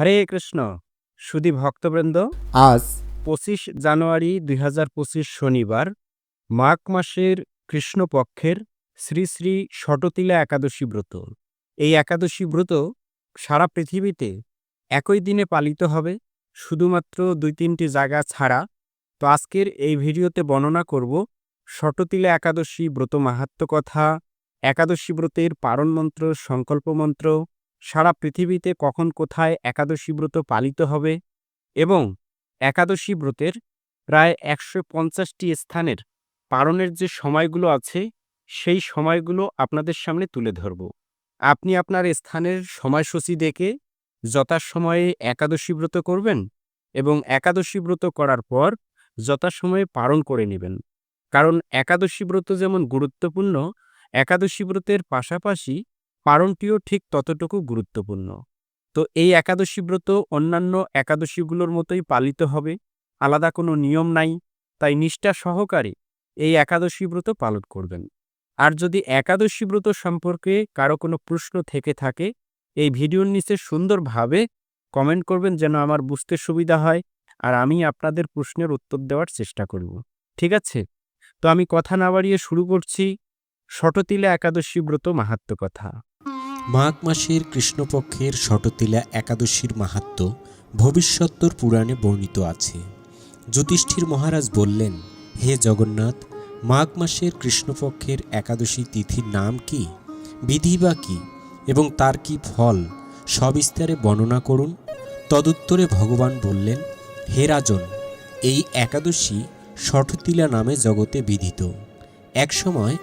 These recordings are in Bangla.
হরে কৃষ্ণ। সুদী ভক্তবৃন্দ আজ পঁচিশ জানুয়ারি দুই হাজার পঁচিশ শনিবার মাঘ মাসের কৃষ্ণপক্ষের শ্রী শ্রী শটতিলা একাদশী ব্রত। এই একাদশী ব্রত সারা পৃথিবীতে একই দিনে পালিত হবে শুধুমাত্র দুই তিনটি জায়গা ছাড়া। তো আজকের এই ভিডিওতে বর্ণনা করব শটতিলা একাদশী ব্রত মাহাত্ম কথা একাদশী ব্রতের পারণ মন্ত্র সংকল্প মন্ত্র সারা পৃথিবীতে কখন কোথায় একাদশী ব্রত পালিত হবে এবং একাদশী ব্রতের প্রায় একশো পঞ্চাশটি স্থানের পালনের যে সময়গুলো আছে, সেই সময়গুলো আপনাদের সামনে তুলে ধরব। আপনি আপনার স্থানের সময়সূচি দেখে যথাসময়ে একাদশী ব্রত করবেন এবং একাদশী ব্রত করার পর যথাসময়ে পালন করে নেবেন। কারণ একাদশী ব্রত যেমন গুরুত্বপূর্ণ, একাদশী ব্রতের পাশাপাশি পালনটিও ঠিক ততটুকু গুরুত্বপূর্ণ। তো এই একাদশী ব্রত অন্যান্য একাদশীগুলোর মতোই পালিত হবে, আলাদা কোনো নিয়ম নাই, তাই নিষ্ঠা সহকারে এই একাদশী ব্রত পালন করবেন। আর যদি একাদশী ব্রত সম্পর্কে কারও কোনো প্রশ্ন থেকে থাকে, এই ভিডিওর নিচে সুন্দরভাবে কমেন্ট করবেন যেন আমার বুঝতে সুবিধা হয়, আর আমি আপনাদের প্রশ্নের উত্তর দেওয়ার চেষ্টা করব। ঠিক আছে? তো আমি কথা না বাড়িয়ে শুরু করছি, শটতিলা একাদশী ব্রত মাহাত্ম কথা। মাঘ মাসের কৃষ্ণপক্ষের শটতিলা একাদশীর মাহাত্ম ভবিষ্যত্তর পুরাণে বর্ণিত আছে। যুধিষ্ঠির মহারাজ বললেন, হে জগন্নাথ, মাঘ মাসের কৃষ্ণপক্ষের একাদশী তিথির নাম কি? বিধি বা কি? এবং তার কি ফল? সবিস্তারে বর্ণনা করুন। তদুত্তরে ভগবান বললেন, হে রাজন, এই একাদশী শঠতিলা নামে জগতে বিধিত। একসময়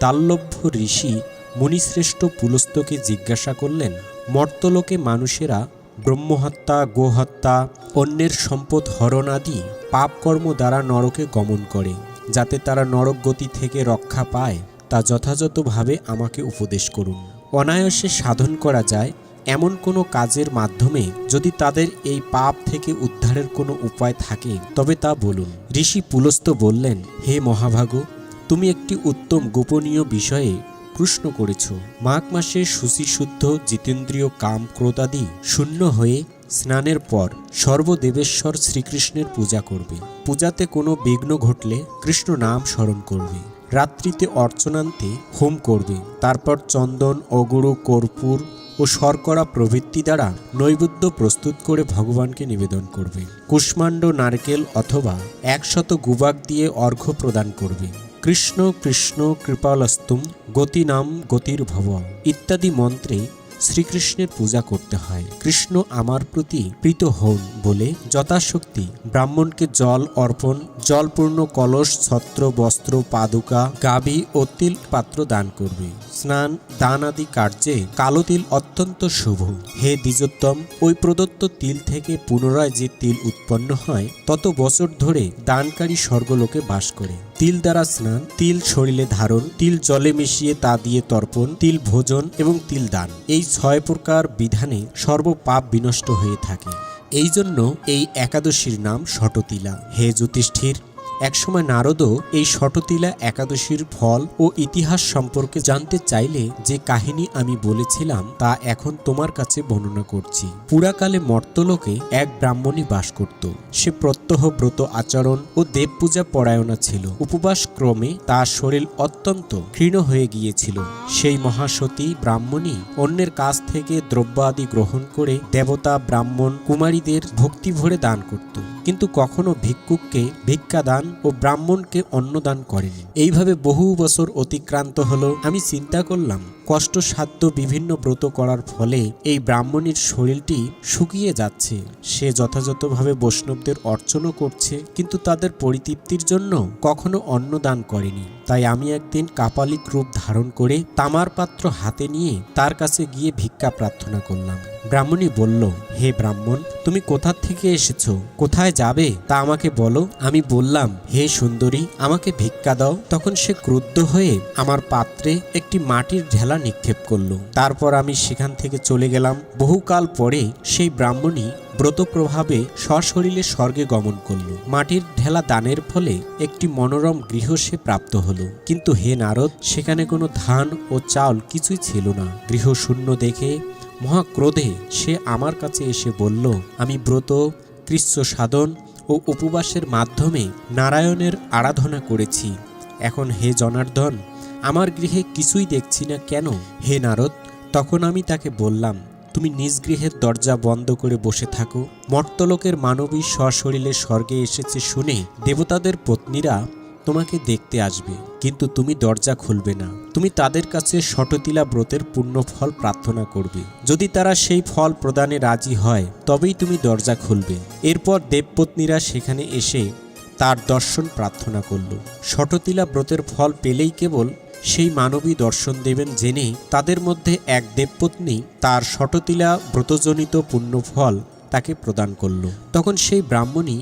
দাল্লভ্য ঋষি মুনিশ্রেষ্ঠ পুলস্তকে জিজ্ঞাসা করলেন, মর্তলোকে মানুষেরা ব্রহ্মহত্যা, গোহত্যা, অন্যের সম্পদ হরণ আদি পাপকর্ম দ্বারা নরকে গমন করে, যাতে তারা নরক গতি থেকে রক্ষা পায়, তা যথাযথভাবে আমাকে উপদেশ করুন। অনায়াসে সাধন করা যায়। এমন কোনো কাজের মাধ্যমে যদি তাদের এই পাপ থেকে উদ্ধারের কোনো উপায় থাকে, তবে তা বলুন। ঋষি পুলস্ত বললেন, হে মহাভাগ, তুমি একটি উত্তম গোপনীয় বিষয়ে প্রশ্ন করেছ, মাঘ মাসে শুচিশুদ্ধ জিতেন্দ্রীয় কাম ক্রোতাদি শূন্য হয়ে স্নানের পর সর্বদেবেশ্বর শ্রীকৃষ্ণের পূজা করবে। পূজাতে কোনো বিঘ্ন ঘটলে কৃষ্ণ নাম স্মরণ করবে। রাত্রিতে অর্চনান্তে হোম করবে। তারপর চন্দন অগুরু কর্পূর ও শর্করা প্রভৃতি দ্বারা নৈবেদ্য প্রস্তুত করে ভগবানকে নিবেদন করবে। কুষ্মাণ্ড নারকেল অথবা একশত গুবাক দিয়ে অর্ঘ্য প্রদান করবে। কৃষ্ণ কৃষ্ণ কৃপালস্তুম গতিনাম গতির ভব ইত্যাদি মন্ত্রে শ্রীকৃষ্ণের পূজা করতে হয়। কৃষ্ণ আমার প্রতি প্রীত হন বলে যথাশক্তি ব্রাহ্মণকে জল অর্পণ, জলপূর্ণ কলস, ছত্র, বস্ত্র, পাদুকা গাবি ও তিল পাত্র দান করবে। স্নান দান আদি কার্যে কালো তিল অত্যন্ত শুভ। হে দ্বিজোত্তম, ওই প্রদত্ত তিল থেকে পুনরায় যে তিল উৎপন্ন হয়, তত বছর ধরে দানকারী স্বর্গলোকে বাস করে। তিল দ্বারা স্নান, তিল শরীরে ধারণ, তিল জলে মিশিয়ে তা দিয়ে তর্পণ, তিল ভোজন এবং তিল দান। এই ছয় প্রকার বিধানে সর্বপাপ বিনষ্ট হয়ে থাকে। এই জন্য এই একাদশীর নাম শটতিলা হে যুধিষ্ঠির একসময় নারদও এই শটতিলা একাদশীর ফল ও ইতিহাস সম্পর্কে জানতে চাইলে যে কাহিনী আমি বলেছিলাম তা এখন তোমার কাছে বর্ণনা করছি। পুরাকালে মর্তলোকে এক ব্রাহ্মণী বাস করত। সে প্রত্যহ ব্রত আচরণ ও দেব পূজা পরায়ণা ছিল। উপবাস ক্রমে তার শরীর অত্যন্ত ক্ষীণ হয়ে গিয়েছিল। সেই মহাসতী ব্রাহ্মণী অন্যের কাছ থেকে দ্রব্য আদি গ্রহণ করে দেবতা, ব্রাহ্মণ, কুমারীদের ভক্তি ভরে দান করত। কিন্তু কখনো ভিক্ষুককে ভিক্ষা দান ও ব্রাহ্মণকে অন্নদান করেনি। এইভাবে বহু বছর অতিক্রান্ত হলো, আমি চিন্তা করলাম, কষ্টসাধ্য বিভিন্ন ব্রত করার ফলে এই ব্রাহ্মণীর শরীরটি শুকিয়ে যাচ্ছে। সে যথাযথভাবে বৈষ্ণবদের অর্চনও করছে, কিন্তু তাদের পরিতৃপ্তির জন্য কখনো অন্নদান করেনি। তাই আমি একদিন কাপালিক রূপ ধারণ করে তামার পাত্র হাতে নিয়ে তার কাছে গিয়ে ভিক্ষা প্রার্থনা করলাম। ব্রাহ্মণী বলল, হে ব্রাহ্মণ, তুমি কোথা থেকে এসেছ? কোথায় যাবে? তা আমাকে বলো। আমি বললাম, হে সুন্দরী, আমাকে ভিক্ষা দাও। তখন সে ক্রুদ্ধ হয়ে আমার পাত্রে একটি মাটির ঢেলা নিক্ষেপ করল। তারপর আমি সেখান থেকে চলে গেলাম। বহুকাল পরে সেই ব্রাহ্মণী ব্রত প্রভাবে সশরীরে স্বর্গে গমন করল। মাটির ঢেলা দানের ফলে একটি মনোরম গৃহ সে প্রাপ্ত হলো। কিন্তু হে নারদ, সেখানে কোনো ধান ও চাল কিছুই ছিল না। গৃহ শূন্য দেখে মহাক্রোধে সে আমার কাছে এসে বলল, আমি ব্রত কৃষ্ণ সাধন ও উপবাসের মাধ্যমে নারায়ণের আরাধনা করেছি। এখন হে জনার্দন, আমার গৃহে কিছুই দেখছি না কেন? হে নারদ, তখন আমি তাকে বললাম, তুমি নিজ গৃহের দরজা বন্ধ করে বসে থাকো। মর্তলোকের মানবী সশরীরে স্বর্গে এসেছে শুনে দেবতাদের পত্নীরা তোমাকে দেখতে আসবে, কিন্তু তুমি দরজা খুলবে না। তুমি তাদের কাছে শটতিলা ব্রতের পূর্ণ ফল প্রার্থনা করবে। যদি তারা সেই ফল প্রদানে রাজি হয়, তবেই তুমি দরজা খুলবে। এরপর দেবপত্নীরা সেখানে এসে তার দর্শন প্রার্থনা করল। শটতিলা ব্রতের ফল পেলেই কেবল সেই মানবী দর্শন দেবেন জেনে তাদের মধ্যে এক দেবপত্নী তার শটতিলা ব্রতজনিত পুণ্য ফল তাকে প্রদান করল। তখন সেই ব্রাহ্মণী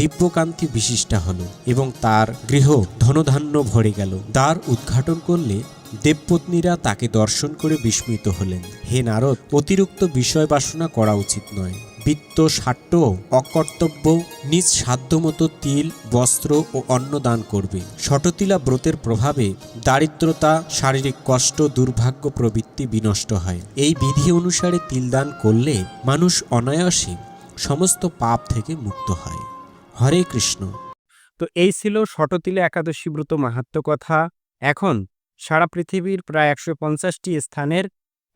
দিব্যকান্তি বিশিষ্টা হল এবং তার গৃহ ধনধান্য ভরে গেল। দ্বার উদ্ঘাটন করলে দেবপত্নীরা তাকে দর্শন করে বিস্মিত হলেন। হে নারদ, অতিরিক্ত বিষয় বাসনা করা উচিত নয়। বিত্ত সাট্য, অকর্তব্য, নিজ সাধ্যমতো তিল, বস্ত্র ও অন্ন দান করবে। শটতিলা ব্রতের প্রভাবে দারিদ্রতা, শারীরিক কষ্ট, দুর্ভাগ্য প্রবৃত্তি বিনষ্ট হয়। এই বিধি অনুসারে তিল দান করলে মানুষ অনায়াসে সমস্ত পাপ থেকে মুক্ত হয়। হরে কৃষ্ণ। তো এই ছিল শটতিলে একাদশী ব্রত মাহাত্ম কথা। এখন সারা পৃথিবীর প্রায় একশো পঞ্চাশটি স্থানের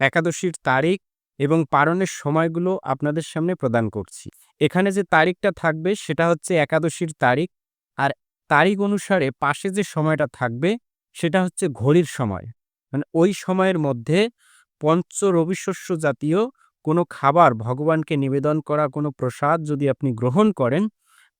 একাদশীর তারিখ এবং পারণের সময়গুলো আপনাদের সামনে প্রদান করছি। এখানে যে তারিখটা থাকবে সেটা হচ্ছে একাদশীর তারিখ আর তারিখ অনুসারে পাশে যে সময়টা থাকবে সেটা হচ্ছে ঘড়ির সময়। মানে ওই সময়ের মধ্যে পঞ্চ রবিশস্য জাতীয় কোনো খাবার ভগবানকে নিবেদন করা, কোনো প্রসাদ যদি আপনি গ্রহণ করেন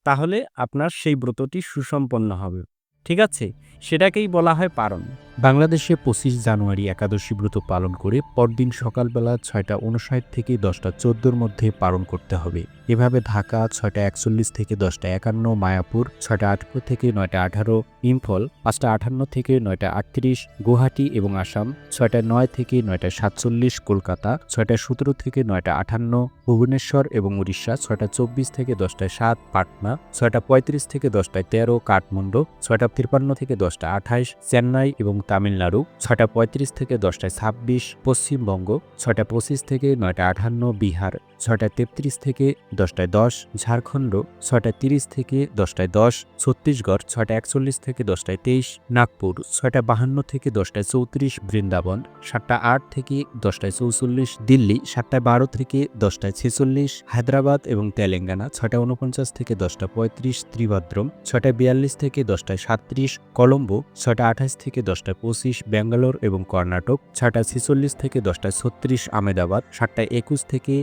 তাহলে আপনার সেই ব্রতটি সুসম্পন্ন হবে। ঠিক আছে? সেটাকেই বলা হয় পারণ। বাংলাদেশে পঁচিশ জানুয়ারি একাদশী ব্রত পালন করে পরদিন সকালবেলা ছয়টা উনষাট থেকে দশটা চোদ্দোর মধ্যে পালন করতে হবে। এভাবে ঢাকা ছয়টা একচল্লিশ থেকে দশটা একান্ন, মায়াপুর ছয়টা আঠারো থেকে নয়টা আঠারো, ইম্ফল পাঁচটা আটান্ন থেকে নয়টা আটত্রিশ, গুয়াহাটি এবং আসাম ছয়টা নয় থেকে নয়টা সাতচল্লিশ, কলকাতা ছয়টা সতেরো থেকে নয়টা আটান্ন ভুবনেশ্বর এবং উড়িষ্যা ছয়টা চব্বিশ থেকে দশটায় সাত, পাটনা ছয়টা পঁয়ত্রিশ থেকে দশটায় তেরো, কাঠমান্ডু ছয়টা তিপ্পান্ন থেকে দশটা আঠাইশ চেন্নাই এবং তামিলনাড়ু ছয়টা পঁয়ত্রিশ থেকে দশটায় ছাব্বিশ পশ্চিমবঙ্গ ছয়টা পঁচিশ থেকে নয়টা আঠান্ন বিহার ছয়টা তেত্রিশ থেকে দশটায় দশ ঝাড়খণ্ড ছয়টা তিরিশ থেকে দশটায় দশ ছত্তিশগড় ছয়টা একচল্লিশ থেকে দশটায় তেইশ নাগপুর ছয়টা বাহান্ন থেকে দশটায় চৌত্রিশ বৃন্দাবন সাতটা আট থেকে দশটায় চৌচল্লিশ দিল্লি সাতটায় বারো থেকে দশটায় ছেচল্লিশ হায়দ্রাবাদ এবং তেলেঙ্গানা ছয়টা উনপঞ্চাশ থেকে দশটা পঁয়ত্রিশ ত্রিভদ্রম ছয়টায় বিয়াল্লিশ থেকে দশটায় সাতত্রিশ কলম্বো ছয়টা আঠাশ থেকে দশটায় পঁচিশ ব্যাঙ্গালোর এবং কর্ণাটক ছয়টা ছেচল্লিশ থেকে দশটায় ছত্রিশ আমেদাবাদ সাতটায় একুশ থেকে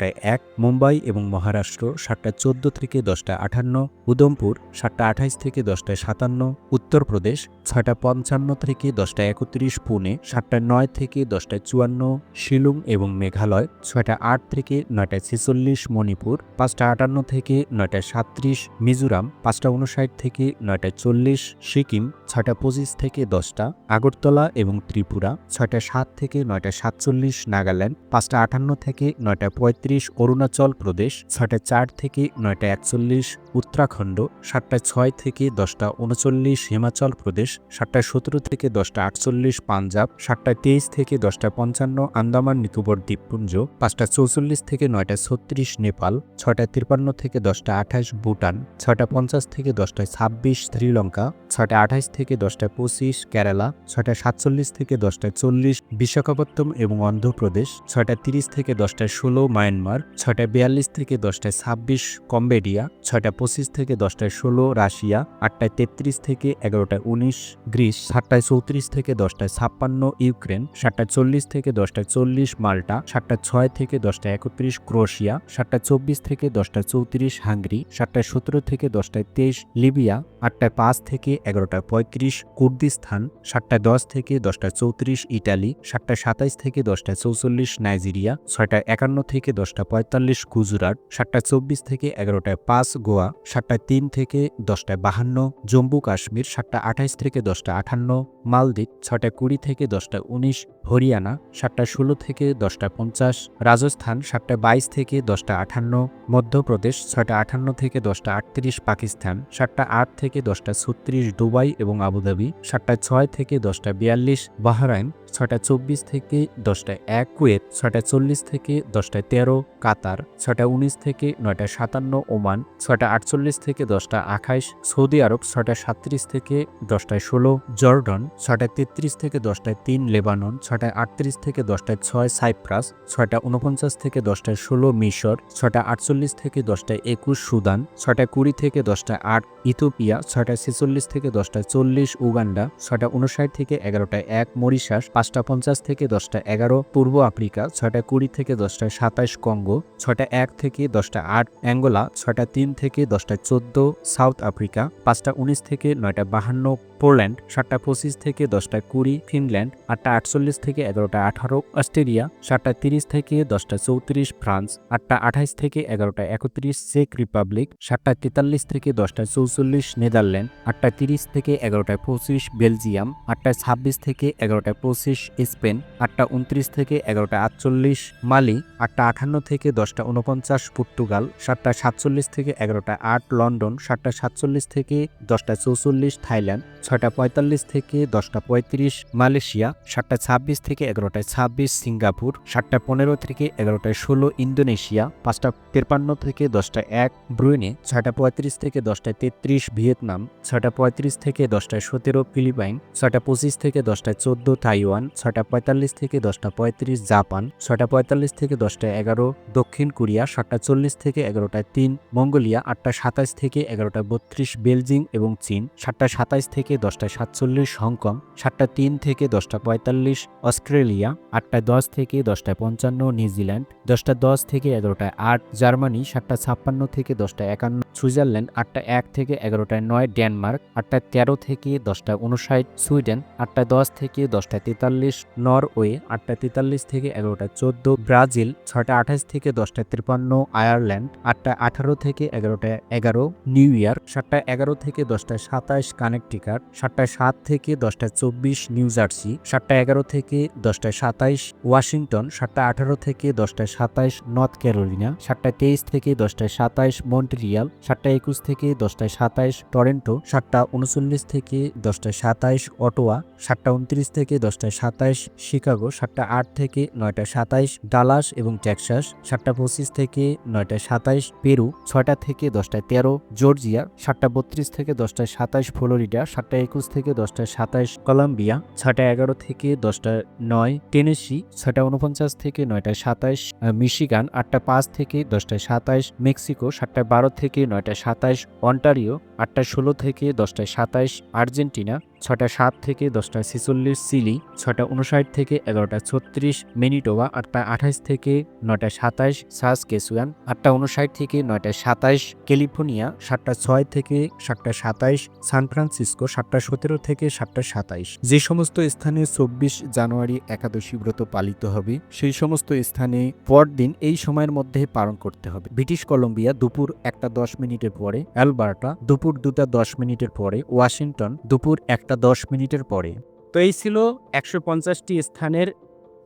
এগারোটায় এক, মুম্বাই এবং মহারাষ্ট্র সাতটা চোদ্দ থেকে দশটা আটান্ন উদমপুর সাতটা আঠাইশ থেকে দশটায় সাতান্ন, উত্তরপ্রদেশ ছয়টা পঞ্চান্ন থেকে দশটা একত্রিশ, পুনে সাতটা নয় থেকে দশটায় চুয়ান্ন, শিলং এবং মেঘালয় ছয়টা আট থেকে নয়টায় ছেচল্লিশ, মণিপুর পাঁচটা আটান্ন থেকে নয়টায় সাত্রিশ মিজোরাম পাঁচটা উনষাট থেকে নয়টায় চল্লিশ, সিকিম ছয়টা পঁচিশ থেকে দশটা, আগরতলা এবং ত্রিপুরা ছয়টা সাত থেকে নয়টা সাতচল্লিশ, নাগাল্যান্ড পাঁচটা আটান্ন থেকে নয়টা পঁয়ত্রিশ অরুণাচল প্রদেশ, ছয়টা চার থেকে নয়টা একচল্লিশ, উত্তরাখণ্ড সাতটায় ছয় থেকে দশটা উনচল্লিশ, হিমাচল প্রদেশ সাতটায় সতেরো থেকে দশটা আটচল্লিশ, পাঞ্জাব সাতটায় তেইশ থেকে দশটা পঞ্চান্ন, আন্দামান, নিকোবর দ্বীপপুঞ্জ, পাঁচটা চৌচল্লিশ থেকে নয়টা ছত্রিশ, নেপাল, ছয়টা তিপ্পান্ন থেকে দশটা আঠাশ, ভুটান, ছয়টা পঞ্চাশ থেকে দশটায় ছাব্বিশ, শ্রীলঙ্কা, ছয়টা আঠাইশ থেকে দশটায় পঁচিশ, কেরালা, ছয়টা সাতচল্লিশ থেকে দশটায় চল্লিশ বিশাখাপত্তম এবং অন্ধ্রপ্রদেশ, ছয়টা তিরিশ থেকে দশটায় ষোলো মায়ানমার ছয়টা বিয়াল্লিশ থেকে দশটায় ছাব্বিশ কম্বেডিয়া ছয়টা পঁচিশ থেকে দশটায় ষোলো রাশিয়া, আটটায় তেত্রিশ থেকে এগারোটায় উনিশ গ্রিস, সাতটায় চৌত্রিশ থেকে দশটায় ছাপ্পান্ন ইউক্রেন, সাতটায় চল্লিশ থেকে দশটায় চল্লিশ মাল্টা সাতটা ছয় থেকে দশটায় একত্রিশ ক্রোয়েশিয়া সাতটা চব্বিশ থেকে দশটায় চৌত্রিশ হাঙ্গরি, সাতটায় সতেরো থেকে দশটায় তেইশ লিবিয়া, আটটায় পাঁচ থেকে এগারোটায় পঁয়ত্রিশ কুর্দিস্তান, সাতটায় দশ থেকে দশটায় চৌত্রিশ ইটালি, সাতটায় সাতাইশ থেকে দশটায় চৌচল্লিশ নাইজেরিয়া, ছয়টায় একান্ন থেকে দশটা পঁয়তাল্লিশ, গুজরাট, সাতটায় চব্বিশ থেকে এগারোটায় পাঁচ, গোয়া, সাতটায় তিন থেকে দশটায় বাহান্ন, জম্মু কাশ্মীর সাতটা আঠাইশ থেকে দশটা আটান্ন মালদ্বীপ ছয়টা কুড়ি থেকে দশটা উনিশ, হরিয়ানা সাতটা ষোলো থেকে দশটা পঞ্চাশ, রাজস্থান সাতটা বাইশ থেকে দশটা আটান্ন মধ্যপ্রদেশ ছয়টা আঠান্ন থেকে দশটা আটত্রিশ, পাকিস্তান সাতটা আট থেকে দশটা ছত্রিশ, দুবাই এবং আবুধাবি সাতটা ছয় থেকে দশটা বিয়াল্লিশ, বাহরাইন ছটা চব্বিশ থেকে দশটায় এক কুয়েত ছটা চল্লিশ থেকে দশটায় তেরো কাতার ছটা উনিশ থেকে নয়টা সাতান্ন ওমান ছটা আটচল্লিশ থেকে দশটা আঠাইশ সৌদি আরব ছটা সাতত্রিশ থেকে দশটায় ষোলো জর্ডন ছটা তেত্রিশ থেকে দশটায় তিন লেবানন ছটায় আটত্রিশ থেকে দশটায় ছয় সাইপ্রাস ছয়টা উনপঞ্চাশ থেকে দশটায় ষোলো মিশর ছটা আটচল্লিশ থেকে দশটায় একুশ সুদান ছটা কুড়ি থেকে দশটায় আট ইথোপিয়া ছয়টা ছেচল্লিশ থেকে দশটায় চল্লিশ উগান্ডা ছটা উনষাট থেকে এগারোটায় এক মরিশাস পাঁচটা পঞ্চাশ থেকে দশটা এগারো, পূর্ব আফ্রিকা ছয়টা কুড়ি থেকে দশটায় সাতাশ কঙ্গো, ছয়টা এক থেকে দশটা আট, অ্যাঙ্গোলা ছয়টা তিন থেকে দশটা চোদ্দ, সাউথ আফ্রিকা পাঁচটা উনিশ থেকে নয়টা বাহান্ন পোল্যান্ড, সাতটা পঁচিশ থেকে দশটা কুড়ি, ফিনল্যান্ড, আটটা আটচল্লিশ থেকে এগারোটা আঠারো, অস্ট্রেলিয়া, সাতটা তিরিশ থেকে দশটা চৌত্রিশ, ফ্রান্স, আটটা আঠাইশ থেকে এগারোটা একত্রিশ, চেক রিপাবলিক, সাতটা তেতাল্লিশ থেকে দশটা চৌচল্লিশ, নেদারল্যান্ড, আটটা তিরিশ থেকে এগারোটায় পঁচিশ, বেলজিয়াম, আটটা ছাব্বিশ থেকে এগারোটায় পঁচিশ, স্পেন, আটটা উনত্রিশ থেকে এগারোটা আটচল্লিশ, মালি, আটটা আটান্ন থেকে দশটা উনপঞ্চাশ, পর্তুগাল, সাতটা সাতচল্লিশ থেকে এগারোটা আট, লন্ডন, সাতটা সাতচল্লিশ থেকে দশটা চৌচল্লিশ, থাইল্যান্ড ছয়টা পঁয়তাল্লিশ থেকে দশটা পঁয়ত্রিশ, মালয়েশিয়া সাতটা ছাব্বিশ থেকে এগারোটায় ছাব্বিশ, সিঙ্গাপুর সাতটা পনেরো থেকে এগারোটায় ষোলো, ইন্দোনেশিয়া পাঁচটা তেপান্ন থেকে দশটা এক ব্রুয়েনে ছয়টা পঁয়ত্রিশ থেকে দশটায় তেত্রিশ, ভিয়েতনাম ছয়টা পঁয়ত্রিশ থেকে দশটায় সতেরো, ফিলিপাইন ছয়টা পঁচিশ থেকে দশটায় চোদ্দ, তাইওয়ান ছয়টা পঁয়তাল্লিশ থেকে দশটা পঁয়ত্রিশ, জাপান ছয়টা পঁয়তাল্লিশ থেকে দশটায় এগারো, দক্ষিণ কোরিয়া সাতটা চল্লিশ থেকে এগারোটায় তিন, মঙ্গোলিয়া আটটা সাতাশ থেকে এগারোটা বত্রিশ বেলজিং এবং চীন সাতটা সাতাইশ থেকে দশটায় সাতচল্লিশ হংকং, সাতটা তিন থেকে দশটা পঁয়তাল্লিশ অস্ট্রেলিয়া, আটটা দশ থেকে দশটায় পঞ্চান্ন নিউজিল্যান্ড, দশটা দশ থেকে এগারোটায় আট জার্মানি, সাতটা ছাপ্পান্ন থেকে দশটা একান্ন সুইজারল্যান্ড, আটটা এক থেকে এগারোটায় নয় ডেনমার্ক, আটটা তেরো থেকে দশটা উনষাট সুইডেন, আটটা দশ থেকে দশটা তেতাল্লিশ নরওয়ে, আটটা তেতাল্লিশ থেকে এগারোটা চোদ্দ ব্রাজিল, ছয়টা আঠাশ থেকে দশটা তিপ্পান্ন আয়ারল্যান্ড, আটটা আঠারো থেকে এগারোটা এগারো নিউ ইয়র্ক, সাতটা এগারো থেকে দশটা সাতাশ কানেকটিকাট সাতটা সাত থেকে দশটায় চব্বিশ, নিউ জার্সি সাতটা এগারো থেকে দশটায় সাতাইশ, ওয়াশিংটন সাতটা আঠারো থেকে দশটায় সাতাইশ, নর্থ ক্যারোলিনা সাতটায় তেইশ থেকে দশটায় সাতাইশ, মন্ট্রিয়াল সাতটা একুশ থেকে দশটায় সাতাইশ, টরেন্টো সাতটা উনচল্লিশ থেকে দশটায় সাতাইশ, অটোয়া সাতটা উনত্রিশ থেকে দশটায় সাতাইশ, শিকাগো সাতটা আট থেকে নয়টা সাতাইশ, ডালাস এবং টেক্সাস সাতটা পঁচিশ থেকে নয়টা সাতাইশ, পেরু ছয়টা থেকে দশটায় তেরো, জর্জিয়া সাতটা বত্রিশ থেকে দশটায় সাতাইশ, ফ্লোরিডা সাতটা একুশ থেকে দশটা সাতাশ কলাম্বিয়া ছটা এগারো থেকে দশটা নয় টেনেসি ছটা উনপঞ্চাশ থেকে নয়টা সাতাশ মিশিগান আটটা পাঁচ থেকে দশটা সাতাশ মেক্সিকো সাতটা বারো থেকে নয়টা সাতাশ অন্টারিও আটটা ষোলো থেকে দশটা সাতাশ আর্জেন্টিনা ছটা সাত থেকে দশটা ছেচল্লিশ চিলি ছটা উনষাট থেকে এগারোটা ছত্রিশ মেনিটোবা আটটা আঠাইশ থেকে নয়টা সাতাইশ সাস কেসুয়ান আটটা উনষাট থেকে নয়টা সাতাইশ ক্যালিফোর্নিয়া, সাতটা ছয় থেকে সাতটা সাতাইশ সান ফ্রান্সিসকো, সাতটা সতেরো থেকে সাতটা সাতাইশ যে সমস্ত স্থানে চব্বিশ জানুয়ারি একাদশী ব্রত পালিত হবে, সেই সমস্ত স্থানে পরদিন এই সময়ের মধ্যে পালন করতে হবে। ব্রিটিশ কলম্বিয়া দুপুর একটা দশ মিনিটের পরে, অ্যালবার্টা দুপুর দুটা দশ মিনিটের পরে, ওয়াশিংটন দুপুর একটা দশ মিনিটের পরে। তো এই ছিল একশো পঞ্চাশটি স্থানের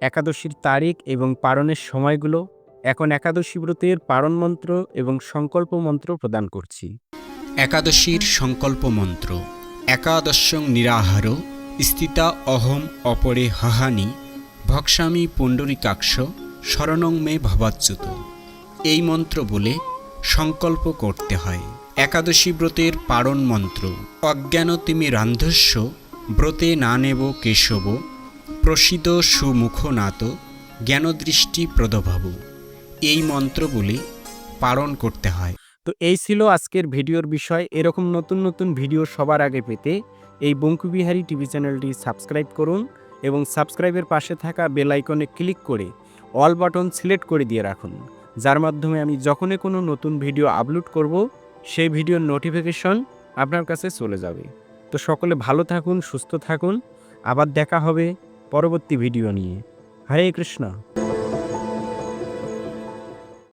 একাদশীর তারিখ এবং পারণের সময়গুলো। এখন একাদশী ব্রতের পারণ মন্ত্র এবং সংকল্প মন্ত্র প্রদান করছি। একাদশীর সংকল্প মন্ত্র। একাদশং নিরাহার, স্থিতা অহম অপরে হাহানি, ভক্সামি পুণ্ডরিকাক্ষ, শরণং মে ভবাচ্যুত। এই মন্ত্র বলে সংকল্প করতে হয়। একাদশী ব্রতের পারণ মন্ত্র। অজ্ঞান তিমি রান্ধস্য, ব্রতে না নেব কেশব। প্রসিদ্ধ সুমুখ নাত, জ্ঞানদৃষ্টি প্রদভাব। এই মন্ত্র বলে পালন করতে হয়। তো এই ছিল আজকের ভিডিওর বিষয়। এরকম নতুন নতুন ভিডিও সবার আগে পেতে এই বঙ্কুবিহারী টিভি চ্যানেলটি সাবস্ক্রাইব করুন এবং সাবস্ক্রাইবের পাশে থাকা বেল আইকনে ক্লিক করে অল বাটন সিলেক্ট করে দিয়ে রাখুন। যার মাধ্যমে আমি যখনই কোনো নতুন ভিডিও আপলোড করব সেই ভিডিওর নোটিফিকেশন আপনার কাছে চলে যাবে। তো সকলে ভালো থাকুন, সুস্থ থাকুন। আবার দেখা হবে পরবর্তী ভিডিও নিয়ে। হরে কৃষ্ণ।